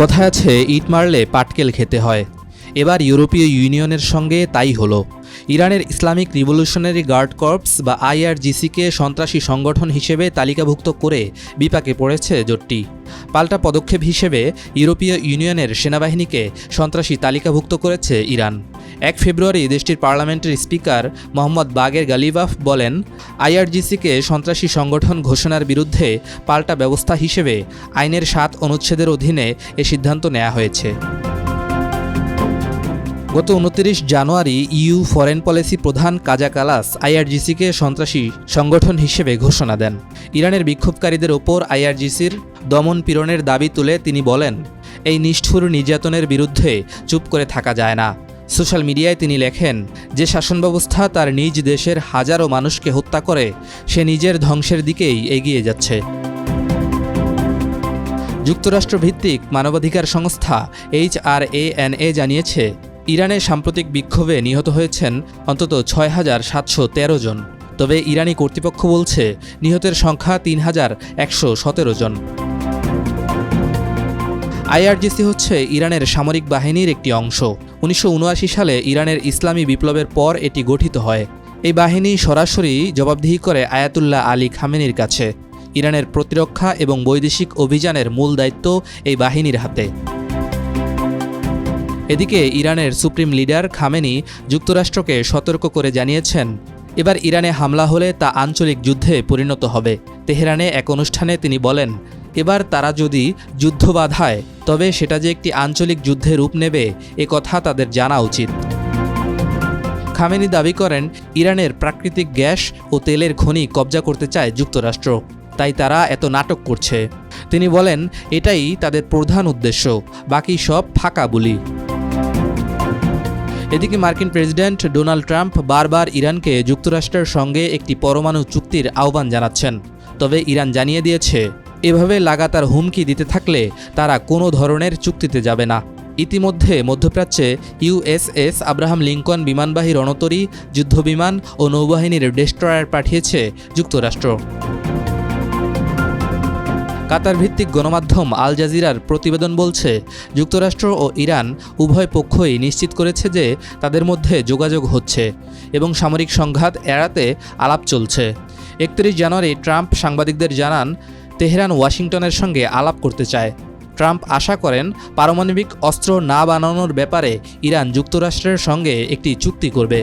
কথায় আছে, ইট মারলে পাটকেল খেতে হয়। এবার ইউরোপীয় ইউনিয়নের সঙ্গে তাই হলো। ইরানের ইসলামিক রিভলিউশনারি গার্ড কর্পস বা আইআরজিসিকে সন্ত্রাসী সংগঠন হিসেবে তালিকাভুক্ত করে বিপাকে পড়েছে জোটটি। পাল্টা পদক্ষেপ হিসেবে ইউরোপীয় ইউনিয়নের সেনাবাহিনীকে সন্ত্রাসী তালিকাভুক্ত করেছে ইরান। এক ফেব্রুয়ারি দেশটির পার্লামেন্টের স্পিকার মোহাম্মদ বাগের গালিবাফ বলেন, আইআরজিসিকে সন্ত্রাসী সংগঠন ঘোষণার বিরুদ্ধে পাল্টা ব্যবস্থা হিসেবে আইনের সাত অনুচ্ছেদের অধীনে এ সিদ্ধান্ত নেওয়া হয়েছে। গত উনত্রিশ জানুয়ারি ইউ ফরেন পলিসি প্রধান কাজা কালাস আইআরজিসিকে সন্ত্রাসী সংগঠন হিসেবে ঘোষণা দেন। ইরানের বিক্ষোভকারীদের ওপর আইআরজিসির দমন পীড়নের দাবি তুলে তিনি বলেন, এই নিষ্ঠুর নির্যাতনের বিরুদ্ধে চুপ করে থাকা যায় না। সোশ্যাল মিডিয়ায় তিনি লেখেন, যে শাসন ব্যবস্থা তার নিজ দেশের হাজারো মানুষকে হত্যা করে, সে নিজের ধ্বংসের দিকেই এগিয়ে যাচ্ছে। যুক্তরাষ্ট্রভিত্তিক মানবাধিকার সংস্থা এইচ আর এ জানিয়েছে ইরানের সাম্প্রতিক বিক্ষোভে নিহত হয়েছেন অন্তত ছয় হাজার সাতশো তেরো জন। তবে ইরানি কর্তৃপক্ষ বলছে, নিহতের সংখ্যা তিন হাজার একশো সতেরো জন। আইআরজিসি হচ্ছে ইরানের সামরিক বাহিনীর একটি অংশ। উনিশশো উনআশি সালে ইরানের ইসলামী বিপ্লবের পর এটি গঠিত হয়। এই বাহিনী সরাসরি জবাবদিহি করে আয়াতুল্লাহ আলী খামেনির কাছে। ইরানের প্রতিরক্ষা এবং বৈদেশিক অভিযানের মূল দায়িত্ব এই বাহিনীর হাতে। এদিকে ইরানের সুপ্রিম লিডার খামেনি যুক্তরাষ্ট্রকে সতর্ক করে জানিয়েছেন, এবার ইরানে হামলা হলে তা আঞ্চলিক যুদ্ধে পরিণত হবে। তেহরানে এক অনুষ্ঠানে তিনি বলেন, এবার তারা যদি যুদ্ধ বাধায়, তবে সেটা যে একটি আঞ্চলিক যুদ্ধে রূপ নেবে, এ কথা তাদের জানা উচিত। খামেনি দাবি করেন, ইরানের প্রাকৃতিক গ্যাস ও তেলের খনি কবজা করতে চায় যুক্তরাষ্ট্র, তাই তারা এত নাটক করছে। তিনি বলেন, এটাই তাদের প্রধান উদ্দেশ্য, বাকি সব ফাঁকা বুলি। এদিকে মার্কিন প্রেসিডেন্ট ডোনাল্ড ট্রাম্প বারবার ইরানকে যুক্তরাষ্ট্রের সঙ্গে একটি পরমাণু চুক্তির আহ্বান জানাচ্ছেন। তবে ইরান জানিয়ে দিয়েছে, এভাবে লাগাতার হুমকি দিতে থাকলে তারা কোনো ধরনের চুক্তিতে যাবে না। ইতিমধ্যে মধ্যপ্রাচ্যে ইউএসএস আব্রাহাম লিঙ্কন বিমানবাহী রণতরী, যুদ্ধবিমান ও নৌবাহিনীর ডেস্ট্রয়ার পাঠিয়েছে যুক্তরাষ্ট্র। কাতার ভিত্তিক গণমাধ্যম আল জাজিরার প্রতিবেদন বলছে, যুক্তরাষ্ট্র ও ইরান উভয় পক্ষই নিশ্চিত করেছে যে তাদের মধ্যে যোগাযোগ হচ্ছে এবং সামরিক সংঘাত এড়াতে আলাপ চলছে। একত্রিশ জানুয়ারি ট্রাম্প সাংবাদিকদের জানান, তেহরান ওয়াশিংটনের সঙ্গে আলাপ করতে চায়। ট্রাম্প আশা করেন, পারমাণবিক অস্ত্র না বানানোর ব্যাপারে ইরান যুক্তরাষ্ট্রের সঙ্গে একটি চুক্তি করবে।